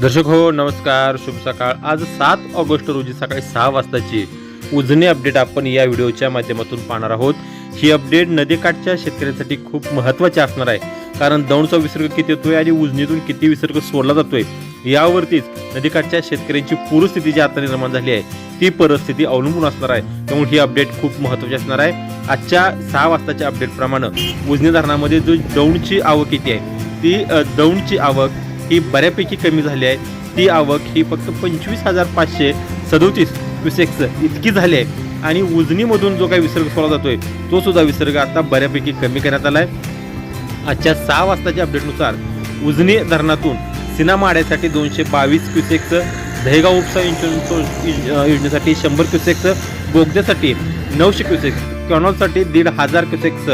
दर्शक हो नमस्कार शुभ सकाळ. आज सात ऑगस्ट रोजी सकाळी सहा वाजताची उजनी अपडेट आपण या व्हिडिओच्या माध्यमातून पाहणार आहोत. ही अपडेट नदीकाठच्या शेतकऱ्यांसाठी खूप महत्त्वाची असणार आहे. कारण दौंडचा विसर्ग किती येतोय आणि उजनीतून किती विसर्ग सोडला जातोय यावरतीच नदीकाठच्या शेतकऱ्यांची पूरस्थिती जी आता निर्माण झाली आहे ती परिस्थिती अवलंबून असणार आहे. त्यामुळे ही अपडेट खूप महत्त्वाची असणार आहे. आजच्या सहा वाजताच्या अपडेटप्रमाणे उजनी धरणामध्ये जो दौंडची आवक किती आहे ती दौंडची आवक ही बऱ्यापैकी कमी झाली आहे. ती आवक ही फक्त पंचवीस हजार पाचशे सदोतीस क्युसेक्स इतकी झाली आहे. आणि उजनीमधून जो काही विसर्ग सोडला जातोय तो सुद्धा विसर्ग आता बऱ्यापैकी कमी करण्यात आला आहे. आजच्या सहा वाजताच्या अपडेटनुसार उजनी धरणातून सिनामाड्यासाठी दोनशे बावीस क्युसेक्स दहेगाव उपसा इन्शुरन्स योजनेसाठी शंभर क्युसेक्स बोगद्यासाठी नऊशे क्युसेक्स कॅनॉलसाठी दीड हजार क्युसेक्स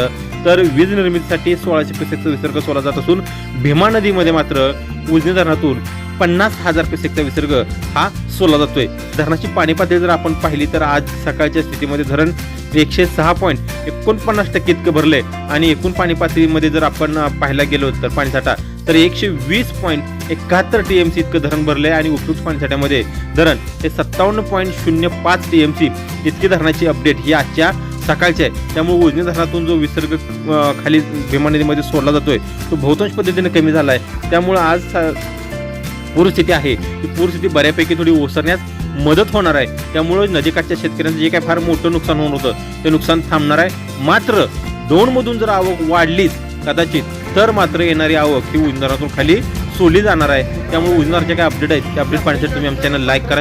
तर वीज निर्मितीसाठी सोळाशे पेसेकचा विसर्ग सोडला जात असून भीमा नदीमध्ये मात्र उजनी धरणातून पन्नास हजार पेसेकचा विसर्ग हा सोडला जातोय. धरणाची पाणी पातळी जर आपण पाहिली तर आज सकाळच्या स्थितीमध्ये धरण एकशे सहा पॉईंट एकोणपन्नास टक्के इतकं भरले आणि एकूण पाणी पातळीमध्ये जर आपण पाहायला गेलो तर पाणीसाठा तर एकशे वीस पॉईंट एकाहत्तर टी एम सी इतकं धरण भरले आणि उपयुक्त पाणीसाठ्यामध्ये धरण हे सत्तावन्न पॉईंट शून्य पाच टी एम सी इतकी धरणाची अपडेट ही आजच्या सकाळचे आहे. त्यामुळे उजनी धरणातून जो विसर्ग खाली भीमा नदीमध्ये सोडला जातोय तो बहुतांश पद्धतीने कमी झाला आहे त्यामुळं आज पूरस्थिती आहे ती पूरस्थिती बऱ्यापैकी थोडी ओसरण्यास मदत होणार आहे. त्यामुळे नदीकाठच्या शेतकऱ्यांचं जे काही फार मोठं नुकसान होत होतं ते नुकसान थांबणार आहे. मात्र दोनमधून जर आवक वाढलीच कदाचित तर मात्र येणारी आवक ही उजनारातून खाली सोडली जाणार आहे. त्यामुळे उजनारचे काय अपडेट आहेत ते अपडेट पाहण्यासाठी तुम्ही आमच्या चॅनल लाईक करा.